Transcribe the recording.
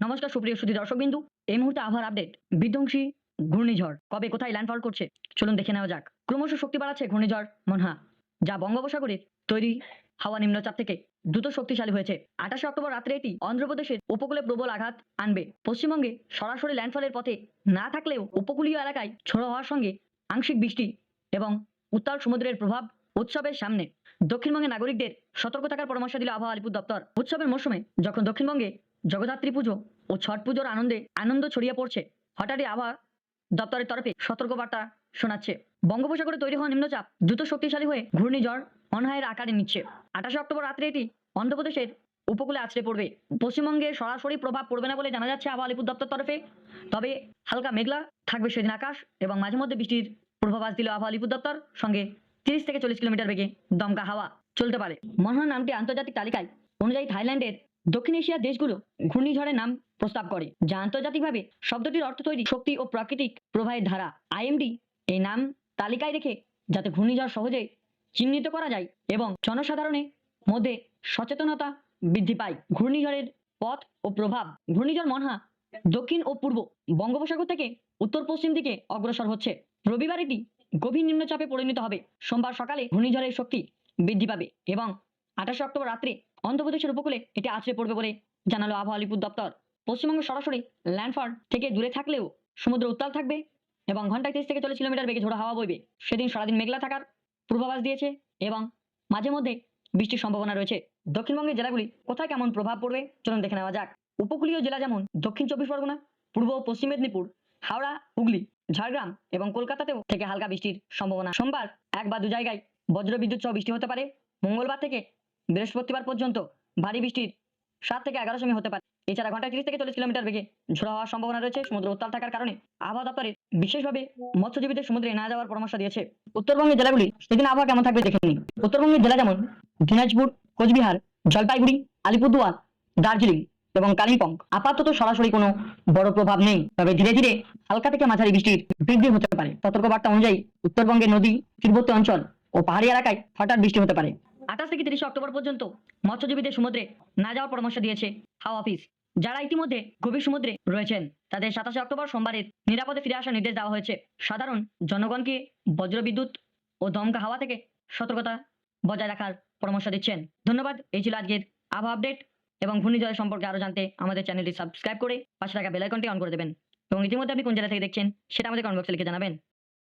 নমস্কার, সুপ্রিয় সুধী দর্শকবিন্দু। এই মুহূর্তে আবহাওয়ার আপডেট বিধ্বংসী ঘূর্ণিঝড় কবে, কোথায় ল্যান্ডফল করছে? চলুন দেখে নেওয়া যাক। ক্রমশ শক্তি বাড়াচ্ছে ঘূর্ণিঝড় মনহা, যা বঙ্গোপসাগরের তৈরি হাওয়া নিম্নচাপ থেকে দ্রুত শক্তিশালী হয়েছে। আঠাশে অক্টোবর রাত্রে এটি অন্ধ্রপ্রদেশের উপকূলে প্রবল আঘাত আনবে। পশ্চিমবঙ্গে সরাসরি ল্যান্ডফলের পথে না থাকলেও উপকূলীয় এলাকায় ঝোড়ো হওয়ার সঙ্গে আংশিক বৃষ্টি এবং উত্তাল সমুদ্রের প্রভাব উৎসবের সামনে। দক্ষিণবঙ্গের নাগরিকদের সতর্ক থাকার পরামর্শ দিল আবহাওয়া আলিপুর দপ্তর। উৎসবের মৌসুমে যখন দক্ষিণবঙ্গে জগদ্ধাত্রী পুজো ও ছট পুজোর আনন্দে আনন্দ ছড়িয়ে পড়ছে। হঠাৎই আবহাওয়া দপ্তরের তরফে সতর্কবার্তা শোনাচ্ছে। বঙ্গোপসাগরে তৈরি হওয়া নিম্নচাপ দ্রুত শক্তিশালী হয়ে ঘূর্ণিঝড় অনহায়ের আকারে নিচ্ছে। আঠাশে অক্টোবর রাত্রে এটি অন্ধ্রপ্রদেশের উপকূলে আছড়ে পড়বে। পশ্চিমবঙ্গে সরাসরি প্রভাব পড়বে না বলে জানা যাচ্ছে আবহাওয়া আলিপুর দপ্তর তরফে। তবে হালকা মেঘলা থাকবে সেদিন আকাশ এবং মাঝে মধ্যে বৃষ্টির পূর্বাভাস দিল আবহাওয়া আলিপুর দপ্তর। সঙ্গে তিরিশ থেকে চল্লিশ কিলোমিটার বেগে দমকা হাওয়া চলতে পারে। মনহা নামটি আন্তর্জাতিক তালিকায় অনুযায়ী থাইল্যান্ডের দক্ষিণ এশিয়ার দেশগুলো ঘূর্ণিঝড়ের নাম প্রস্তাব করে, যা আন্তর্জাতিকভাবে শব্দটির অর্থ তৈরি শক্তি ও প্রাকৃতিক প্রবাহের ধারা। আইএমডি এই নাম তালিকায় রেখে যাতে ঘূর্ণিঝড় সহজে চিহ্নিত করা যায় এবং জনসাধারণের মধ্যে সচেতনতা বৃদ্ধি পায়। ঘূর্ণিঝড়ের পথ ও প্রভাব, ঘূর্ণিঝড় মনহা দক্ষিণ ও পূর্ব বঙ্গোপসাগর থেকে উত্তর পশ্চিম দিকে অগ্রসর হচ্ছে। রবিবার এটি গভীর নিম্নচাপে পরিণত হবে। সোমবার সকালে ঘূর্ণিঝড়ের শক্তি বৃদ্ধি পাবে এবং আঠাশে অক্টোবর রাত্রে অন্ধ্রপ্রদেশের উপকূলে এটি আছড়ে পড়বে বলে জানালো আবহাওয়া আলিপুর দপ্তর। পশ্চিমবঙ্গ সরাসরি ল্যান্ডফল থেকে দূরে থাকলেও সমুদ্র উত্তাল থাকবে এবং ঘন্টায় তিরিশ থেকে চল্লিশ কিলোমিটার বেগে ঝোড়ো হাওয়া বইবে। সেদিন সারাদিন মেঘলা থাকার পূর্বাভাস দিয়েছে এবং মাঝে মধ্যে বৃষ্টির সম্ভাবনা রয়েছে। দক্ষিণবঙ্গের জেলাগুলি কোথায় কেমন প্রভাব পড়বে চলুন দেখে নেওয়া যাক। উপকূলীয় জেলা যেমন দক্ষিণ চব্বিশ পরগনা, পূর্ব ও পশ্চিম মেদিনীপুর, হাওড়া, হুগলি, ঝাড়গ্রাম এবং কলকাতাতেও থেকে হালকা বৃষ্টির সম্ভাবনা। সোমবার এক বা দু জায়গায় বজ্র বিদ্যুৎ সহ বৃষ্টি হতে পারে। মঙ্গলবার থেকে বৃহস্পতিবার পর্যন্ত ভারী বৃষ্টির সাত থেকে এগারো সময় হতে পারে। এছাড়া ঘন্টায় তিরিশ থেকে চল্লিশ কিলোমিটার বেগে ঝোড়ো হওয়ার সম্ভাবনা রয়েছে। সমুদ্র উত্তাল থাকার কারণে আবহাওয়া দপ্তরের বিশেষভাবে মৎস্যজীবীদের সমুদ্রে না যাওয়ার পরামর্শ দিয়েছে। উত্তরবঙ্গের জেলাগুলি সেদিন আবহাওয়া কেমন থাকবে দেখে নিন। উত্তরবঙ্গের জেলা যেমন দিনাজপুর, কোচবিহার, জলপাইগুড়ি, আলিপুরদুয়ার, দার্জিলিং এবং কালিম্পং আপাতত সরাসরি কোনো বড় প্রভাব নেই। তবে ধীরে ধীরে হালকা থেকে মাঝারি বৃষ্টির বৃদ্ধি হতে পারে। সতর্কবার্তা অনুযায়ী উত্তরবঙ্গের নদী তীরবর্তী অঞ্চল ও পাহাড়ি এলাকায় হঠাৎ বৃষ্টি হতে পারে। আঠাশ থেকে তিরিশে অক্টোবর পর্যন্ত মৎস্যজীবীদের সমুদ্রে না যাওয়ার পরামর্শ দিয়েছে হাওয়া অফিস। যারা ইতিমধ্যে গভীর সমুদ্রে রয়েছেন, তাদের সাতাশে অক্টোবর সোমবারের নিরাপদে ফিরে আসার নির্দেশ দেওয়া হয়েছে। সাধারণ জনগণকে বজ্রবিদ্যুৎ ও দমকা হাওয়া থেকে সতর্কতা বজায় রাখার পরামর্শ দিচ্ছেন। ধন্যবাদ, এই ছিল আজকের আবহাওয়া আপডেট এবং ঘূর্ণিঝড় সম্পর্কে আরও জানতে আমাদের চ্যানেলটি সাবস্ক্রাইব করে পাশে থাকা বেলাইকনটি অন করে দেবেন। এবং ইতিমধ্যে আপনি কোন জেলা থেকে দেখছেন, সেটা আমাদের কমেন্ট বক্সে লিখে জানাবেন।